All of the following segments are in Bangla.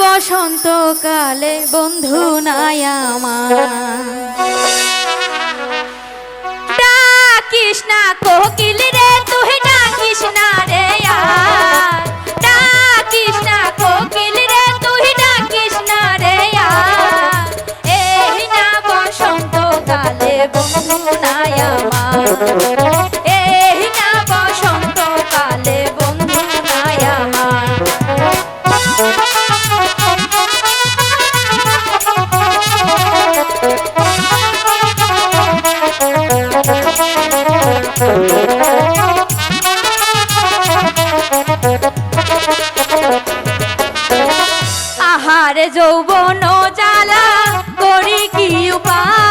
বসন্তকালে বন্ধু নাই আমার। ডাকিস কোকিল রে, তুই না রে আর। ডাকিস না কোকিল রে, তুই না রে এই না বসন্তকালে বন্ধু নাই যৌবন জ্বালা করি কি উপায়?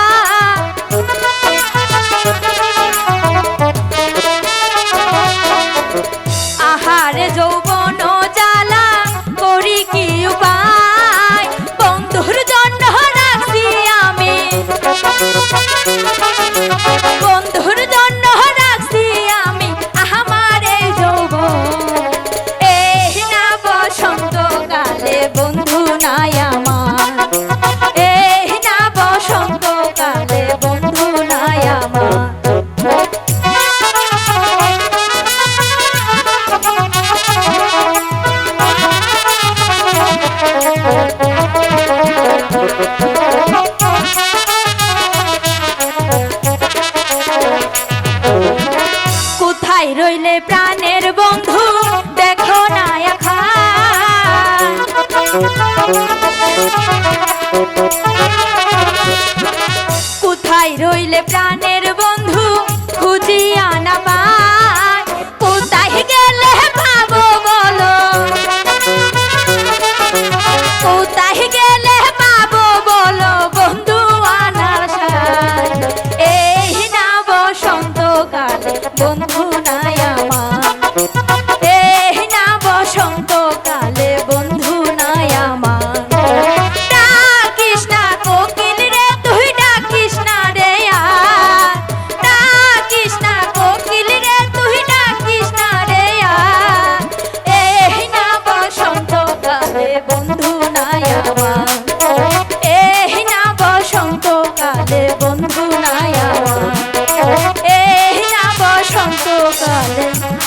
কোথায় রইলে প্রাণের বন্ধু? দেখো না একা কোথায় রইলে প্রাণের বন্ধু? খুঁজিয়া না পায়। কোথায় গেলে পাবো বলো? কোথায় গেলে পাবো বলো বন্ধু আনার এই না বসন্তকালে, বন্ধু Thank you.